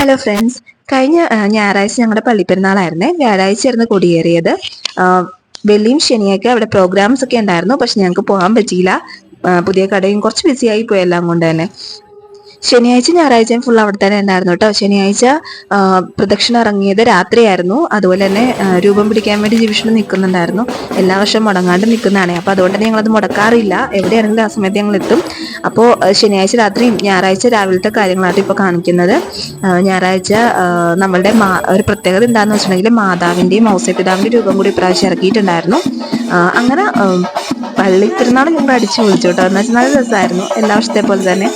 Hello friends കഴിഞ്ഞ ഞായറാഴ്ച ഞങ്ങളുടെ പള്ളിപ്പെരുന്നാളായിരുന്നേ. വ്യാഴാഴ്ചയായിരുന്നു കൊടിയേറിയത്. വെള്ളിയും ശനിയൊക്കെ അവിടെ പ്രോഗ്രാംസ് ഒക്കെ ഉണ്ടായിരുന്നു. പക്ഷെ ഞങ്ങൾക്ക് പോകാൻ പറ്റിയില്ല. പുതിയ കടയും കുറച്ച് ബിസിയായി പോയി എല്ലാം കൊണ്ട് തന്നെ. ശനിയാഴ്ച ഞായറാഴ്ചയും ഫുൾ അവിടെ തന്നെ ഉണ്ടായിരുന്നു കേട്ടോ. ശനിയാഴ്ച പ്രദക്ഷിണ ഇറങ്ങിയത് രാത്രിയായിരുന്നു. അതുപോലെ തന്നെ രൂപം പിടിക്കാൻ വേണ്ടി ജിവിഷന് നിൽക്കുന്നുണ്ടായിരുന്നു. എല്ലാ വർഷവും മുടങ്ങാണ്ട് നിൽക്കുന്നതാണ്. അപ്പോൾ അതുകൊണ്ട് തന്നെ ഞങ്ങളത് മുടക്കാറില്ല. എവിടെയാണെങ്കിലും ആ സമയത്ത് ഞങ്ങൾ എത്തും. അപ്പോൾ ശനിയാഴ്ച രാത്രിയും ഞായറാഴ്ച രാവിലത്തെ കാര്യങ്ങളാണ് ഇപ്പോൾ കാണിക്കുന്നത്. ഞായറാഴ്ച നമ്മളുടെ മാ ഒരു പ്രത്യേകത എന്താണെന്ന് വെച്ചിട്ടുണ്ടെങ്കിൽ മാതാവിന്റെയും ഔസപിതാവിന്റെയും രൂപം കൂടി ഇപ്രാവശ്യം ഇറക്കിയിട്ടുണ്ടായിരുന്നു. അങ്ങനെ ആ, പള്ളിപ്പെരുന്നാൾ ഞങ്ങൾ അടിച്ചു പൊളിച്ചു കേട്ടോ. എന്ന് വെച്ചാൽ നല്ല രസമായിരുന്നു എല്ലാ വർഷത്തെ പോലെ തന്നെ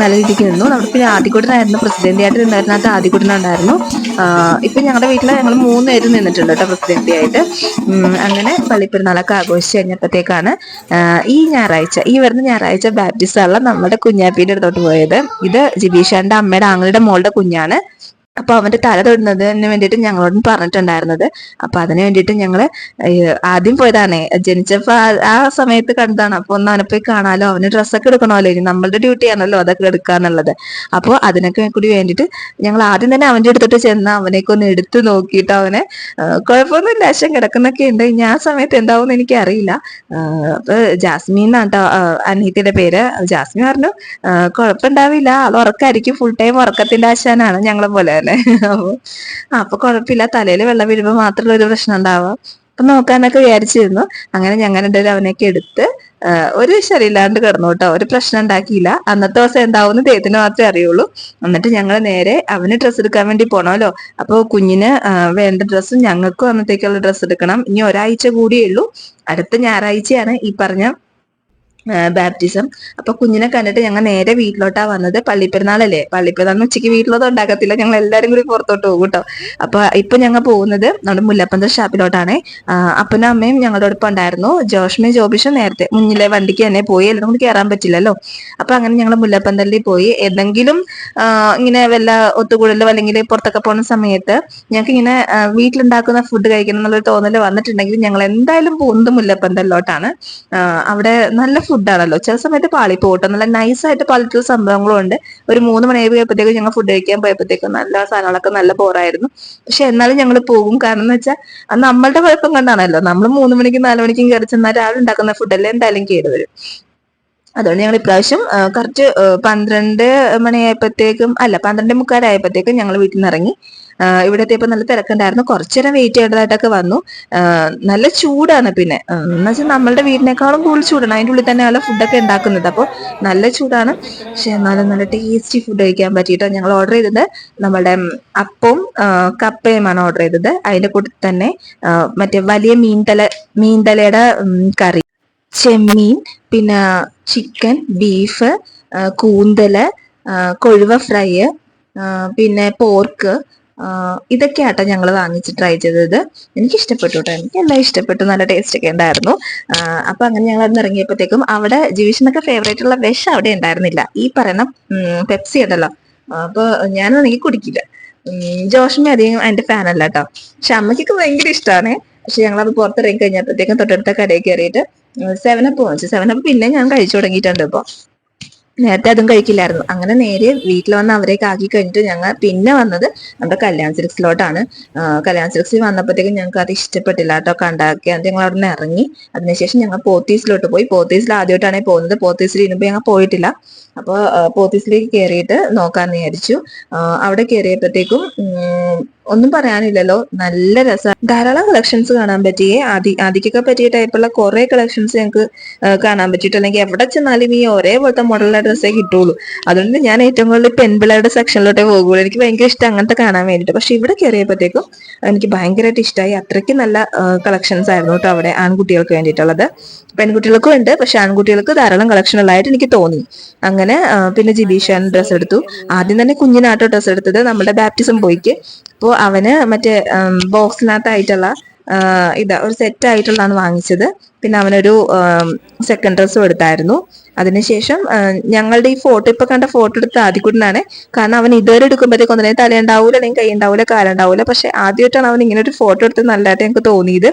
നല്ല രീതിക്ക് നിന്നു. നമ്മുടെ പിന്നെ ആദ്യക്കൂട്ടനായിരുന്നു പ്രസിഡന്റ് ആയിട്ട് നിന്നിരുന്നത് ആദ്യക്കുട്ടനുണ്ടായിരുന്നു ഇപ്പം ഞങ്ങളുടെ വീട്ടിൽ ഞങ്ങൾ മൂന്ന് പേര് നിന്നിട്ടുണ്ട് കേട്ടോ പ്രസിഡന്റ് ആയിട്ട് അങ്ങനെ അങ്ങനെ പള്ളിപ്പെരുന്നാളൊക്കെ ആഘോഷിച്ച് കഴിഞ്ഞപ്പോഴത്തേക്കാണ് ഈ ഞായറാഴ്ച ഈ വരുന്ന ഞായറാഴ്ച ബാപ്റ്റിസ്റ്റാണല്ലോ നമ്മുടെ കുഞ്ഞാപ്പീന്റെ അടുത്തോട്ട് പോയത്. ഇത് ജിബീഷാന്റെ അമ്മയുടെ ആങ്ങളുടെ മോളുടെ കുഞ്ഞാണ്. അപ്പൊ അവന്റെ തല തൊടുന്നതിന് വേണ്ടിയിട്ട് ഞങ്ങളോടും പറഞ്ഞിട്ടുണ്ടായിരുന്നത്. അപ്പൊ അതിന് വേണ്ടിയിട്ട് ഞങ്ങൾ ആദ്യം പോയതാണേ. ജനിച്ചപ്പോ ആ- സമയത്ത് കണ്ടതാണ്. അപ്പൊ ഒന്ന് അവനെ പോയി കാണാലോ അവന് ഡ്രസ്സൊക്കെ എടുക്കണമല്ലോ. ഇനി നമ്മളുടെ ഡ്യൂട്ടി ആണല്ലോ അതൊക്കെ എടുക്കാന്നുള്ളത് അപ്പോൾ അതിനൊക്കെ കൂടി വേണ്ടിയിട്ട് ഞങ്ങൾ ആദ്യം തന്നെ അവന്റെ അടുത്തോട്ട് ചെന്ന് അവനെയൊക്കെ ഒന്ന് എടുത്തു നോക്കിയിട്ട് അവനെ കുഴപ്പമൊന്നും കുഴപ്പമൊന്നുമില്ല. ലക്ഷം കിടക്കുന്നൊക്കെ ഉണ്ട്. ഇനി ആ സമയത്ത് എന്താവും എനിക്ക് അറിയില്ല അപ്പൊ ജാസ്മിൻ എന്നാട്ടോ അനീതിയുടെ പേര് ജാസ്മിൻ പറഞ്ഞു. കുഴപ്പമുണ്ടാവില്ല. ആൾ ഉറക്കായിരിക്കും. ഫുൾ ടൈം ഉറക്കത്തിന്റെ ആശാനാണ് ഞങ്ങളെ പോലെ തന്നെ. അപ്പൊ അപ്പൊ കുഴപ്പമില്ല തലയിൽ വെള്ളം വീഴുമ്പോ മാത്രമുള്ള ഒരു പ്രശ്നം ഉണ്ടാവാം അപ്പൊ നോക്കാനൊക്കെ വിചാരിച്ചിരുന്നു. അങ്ങനെ ഞങ്ങൾ എന്തായാലും അവനൊക്കെ എടുത്ത് ഒരു ശരിയില്ലാണ്ട് കിടന്നു കേട്ടോ. ഒരു പ്രശ്നം ഉണ്ടാക്കിയില്ല. അന്നത്തെ ദിവസം എന്താവുമെന്ന് ദൈവത്തിന് മാത്രമേ അറിയുള്ളൂ. എന്നിട്ട് ഞങ്ങൾ നേരെ അവന് ഡ്രസ്സ് എടുക്കാൻ വേണ്ടി പോണമല്ലോ. അപ്പോൾ കുഞ്ഞിന് വേണ്ട ഡ്രസ്സും ഞങ്ങൾക്കും അന്നത്തേക്കുള്ള ഡ്രസ്സ് എടുക്കണം. ഇനി ഒരാഴ്ച കൂടിയേ ഉള്ളൂ. അടുത്ത ഞായറാഴ്ചയാണ് ഈ പറഞ്ഞ ബാപ്റ്റിസം അപ്പൊ കുഞ്ഞിനെ കണ്ടിട്ട് ഞങ്ങൾ നേരെ വീട്ടിലോട്ടാ വന്നത് പള്ളിപ്പെരുന്നാളല്ലേ. പള്ളിപ്പെരുന്നാളിന് ഉച്ചയ്ക്ക് വീട്ടിലൊന്നും ഉണ്ടാക്കത്തില്ല. ഞങ്ങൾ എല്ലാരും കൂടി പുറത്തോട്ട് പോകും കേട്ടോ. അപ്പൊ ഇപ്പൊ ഞങ്ങൾ പോകുന്നത് നമ്മുടെ മുല്ലപ്പന്ത ഷാപ്പിലോട്ടാണ്. അപ്പനും അമ്മയും ഞങ്ങളുടെ ഒപ്പം ഉണ്ടായിരുന്നു. ജോഷ്മയും ജോബിഷും നേരത്തെ മുന്നിലെ വണ്ടിക്ക് തന്നെ പോയി. എല്ലാം കൂടി കയറാൻ പറ്റില്ലല്ലോ. അപ്പൊ അങ്ങനെ ഞങ്ങൾ മുല്ലപ്പന്തലിൽ പോയി. എന്തെങ്കിലും ഇങ്ങനെ വല്ല ഒത്തുകൂടലോ അല്ലെങ്കിൽ പുറത്തൊക്കെ പോകുന്ന സമയത്ത് ഞങ്ങൾക്ക് ഇങ്ങനെ വീട്ടിലുണ്ടാക്കുന്ന ഫുഡ് കഴിക്കണം എന്നുള്ളൊരു തോന്നൽ വന്നിട്ടുണ്ടെങ്കിൽ ഞങ്ങൾ എന്തായാലും പോകുന്നത് മുല്ലപ്പന്തലിലോട്ടാണ്. അവിടെ നല്ല ഫുഡാണല്ലോ ചില സമയത്ത് പാളി പോകട്ടോ നല്ല നൈസായിട്ട് പാളിട്ടുള്ള സംഭവങ്ങളും ഉണ്ട് ഒരു മൂന്ന് മണിയായപ്പോഴത്തേക്കും ഞങ്ങൾ ഫുഡ് കഴിക്കാൻ പോയപ്പോഴത്തേക്കും നല്ല സാധനങ്ങളൊക്കെ നല്ല പോറായിരുന്നു. പക്ഷെ എന്നാലും ഞങ്ങൾ പോകും. കാരണം എന്ന് വെച്ചാൽ അത് നമ്മളുടെ കുഴപ്പം കൊണ്ടാണല്ലോ. നമ്മൾ മൂന്ന് മണിക്കും നാല് മണിക്കും കയറി ചെന്നാൽ രാവിലെ ഉണ്ടാക്കുന്ന ഫുഡല്ലേ എന്തായാലും കേടുവരും. അതുകൊണ്ട് ഞങ്ങൾ ഇപ്രാവശ്യം കറക്റ്റ് പന്ത്രണ്ട് മണിയായപ്പോഴത്തേക്കും അല്ല പന്ത്രണ്ട് മുക്കാലായപ്പോഴത്തേക്കും ഞങ്ങൾ വീട്ടിൽ നിന്ന് ഇറങ്ങി. ഇവിടെ എത്തിയപ്പോൾ നല്ല തിരക്കുണ്ടായിരുന്നു. കുറച്ചു നേരം വെയിറ്റ് ചെയ്യേണ്ടതായിട്ടൊക്കെ വന്നു. നല്ല ചൂടാണ് പിന്നെ. എന്ന് വെച്ചാൽ നമ്മളുടെ വീടിനേക്കാളും കൂടുതൽ ചൂടാണ്. അതിന്റെ ഉള്ളിൽ തന്നെ നല്ല ഫുഡൊക്കെ ഉണ്ടാക്കുന്നത്. അപ്പോൾ നല്ല ചൂടാണ്. പക്ഷെ എന്നാലും നല്ല ടേസ്റ്റി ഫുഡ് കഴിക്കാൻ പറ്റിയിട്ടോ? ഞങ്ങൾ ഓർഡർ ചെയ്തത് നമ്മുടെ അപ്പവും കപ്പയുമാണ് ഓർഡർ ചെയ്തത്. അതിന്റെ കൂടെ തന്നെ മറ്റേ വലിയ മീൻതല മീൻതലയുടെ തലയുടെ കറി. ചെമ്മീൻ പിന്നെ ചിക്കൻ ബീഫ് കൂന്തൽ കൊഴുവ ഫ്രൈ പിന്നെ പോർക്ക് ഇതൊക്കെ ആട്ടോ ഞങ്ങൾ വാങ്ങിച്ച് ട്രൈ ചെയ്തത്. എനിക്ക് ഇഷ്ടപ്പെട്ടു കേട്ടോ എനിക്ക് എല്ലാം ഇഷ്ടപ്പെട്ടു. നല്ല ടേസ്റ്റ് ഒക്കെ ഉണ്ടായിരുന്നു. അപ്പൊ അങ്ങനെ ഞങ്ങൾ അവിടെ ഇറങ്ങിയപ്പോഴത്തേക്കും അവിടെ ജിവിഷനൊക്കെ ഫേവറേറ്റ് ഉള്ള വിഷ അവിടെ ഉണ്ടായിരുന്നില്ല. ഈ പറയുന്ന പെപ്സി ഉണ്ടല്ലോ. അപ്പൊ ഞാനാണെങ്കിൽ കുടിക്കില്ല. ജോഷമ്മ അധികം അതിന്റെ ഫാനല്ല കേട്ടോ പക്ഷെ അമ്മയ്ക്കൊക്കെ ഭയങ്കര ഇഷ്ടമാണ് പക്ഷെ ഞങ്ങളത് പുറത്തിറങ്ങി കഴിഞ്ഞപ്പോഴത്തേക്കും തൊട്ടടുത്ത കടയിൽ കയറിയിട്ട് സെവനപ്പ് വാങ്ങിച്ചു സെവനപ്പ് പിന്നെ ഞാൻ കഴിച്ചു തുടങ്ങിയിട്ടുണ്ട് ഇപ്പൊ. നേരത്തെ അതും കഴിക്കില്ലായിരുന്നു. അങ്ങനെ നേരെ വീട്ടിൽ വന്ന് അവരേക്ക് ആക്കി കഴിഞ്ഞിട്ട് ഞങ്ങൾ പിന്നെ വന്നത് നമ്മുടെ കല്യാൺ സിൽക്സിലോട്ടാണ്. കല്യാൺ സിൽക്സിൽ വന്നപ്പോഴത്തേക്കും ഞങ്ങൾക്ക് അത് ഇഷ്ടപ്പെട്ടില്ല കേട്ടോ കണ്ടാക്കി അത് ഞങ്ങൾ അവിടെ നിന്ന് ഇറങ്ങി. അതിനുശേഷം ഞങ്ങൾ പോത്തീസിലോട്ട് പോയി. പോത്തീസിൽ ആദ്യമായിട്ടാണ് പോകുന്നത്. പോത്തീസിൽ ഇരുന്നപ്പോൾ ഞങ്ങൾ പോയിട്ടില്ല. അപ്പോൾ പോത്തീസിലേക്ക് കയറിയിട്ട് നോക്കാൻ വിചാരിച്ചു. അവിടെ കയറിയപ്പോഴത്തേക്കും ഒന്നും പറയാനില്ലല്ലോ. നല്ല രസം. ധാരാളം കളക്ഷൻസ് കാണാൻ പറ്റിയേ. ആദി ആദിക്കൊക്കെ പറ്റിയ ടൈപ്പുള്ള കുറെ കളക്ഷൻസ് ഞങ്ങൾക്ക് കാണാൻ പറ്റിയിട്ട് അല്ലെങ്കിൽ എവിടെ ചെന്നാലും ഈ ഒരേപോലത്തെ മോഡലുള്ള ഡ്രസ്സേ കിട്ടുള്ളൂ. അതുകൊണ്ട് ഞാൻ ഏറ്റവും കൂടുതൽ പെൺപിള്ളേരുടെ സെക്ഷനിലോട്ടേ പോകുള്ളൂ. എനിക്ക് ഭയങ്കര ഇഷ്ടം അങ്ങനത്തെ കാണാൻ വേണ്ടിയിട്ട്. പക്ഷെ ഇവിടെ കയറിയപ്പോഴത്തേക്കും എനിക്ക് ഭയങ്കരമായിട്ട് ഇഷ്ടമായി അത്രയ്ക്ക് നല്ല കളക്ഷൻസ് ആയിരുന്നു കേട്ടോ അവിടെ ആൺകുട്ടികൾക്ക് വേണ്ടിയിട്ടുള്ളത്. പെൺകുട്ടികൾക്കും ഉണ്ട്. പക്ഷെ ആൺകുട്ടികൾക്ക് ധാരാളം കളക്ഷൻ ഉള്ളതായിട്ട് എനിക്ക് തോന്നി. അങ്ങനെ പിന്നെ ജിബീഷാൻ ഡ്രസ്സ് എടുത്തു. ആദ്യം തന്നെ കുഞ്ഞിനാട്ടോ ഡ്രസ്സ് എടുത്തത്. നമ്മുടെ ബാപ്റ്റിസം പോയിക്ക്. അപ്പോൾ അവന് മറ്റേ ബോക്സിനകത്തായിട്ടുള്ള ഇതാ ഒരു സെറ്റ് ആയിട്ടുള്ളതാണ് വാങ്ങിച്ചത്. പിന്നെ അവനൊരു സെക്കൻഡ് ഡ്രസ്സും എടുത്തായിരുന്നു. അതിനുശേഷം ഞങ്ങളുടെ ഈ ഫോട്ടോ ഇപ്പൊ കണ്ട ഫോട്ടോ എടുത്ത ആദ്യക്കുട്ടനാണ് കാരണം അവൻ ഇതുവരെ എടുക്കുമ്പോഴത്തേക്ക് ഒന്നിനെ തല ഉണ്ടാവൂല അല്ലെങ്കിൽ കൈ ഉണ്ടാവൂല കാലുണ്ടാവൂല പക്ഷെ ആദ്യമായിട്ടാണ് അവൻ ഇങ്ങനെ ഒരു ഫോട്ടോ എടുത്ത് നല്ലതായിട്ട് ഞങ്ങൾക്ക് തോന്നിയത്.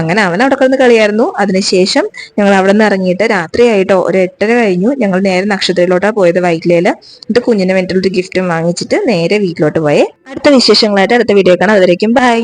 അങ്ങനെ അവൻ അവിടെ കിടന്ന് കളിയായിരുന്നു. അതിനുശേഷം ഞങ്ങൾ അവിടെ നിന്ന് ഇറങ്ങിയിട്ട് രാത്രിയായിട്ടോ ഒരു എട്ടര കഴിഞ്ഞു. ഞങ്ങൾ നേരെ നക്ഷത്രയിലോട്ടാണ് പോയത് വൈകിലേൽ. എന്നിട്ട് കുഞ്ഞിന് വേണ്ടിയിട്ടുള്ള ഒരു ഗിഫ്റ്റും വാങ്ങിച്ചിട്ട് നേരെ വീട്ടിലോട്ട് പോയേ. അടുത്ത വിശേഷങ്ങളായിട്ട് അടുത്ത വീഡിയോ കാണാം. അതുവരേക്കും ബൈ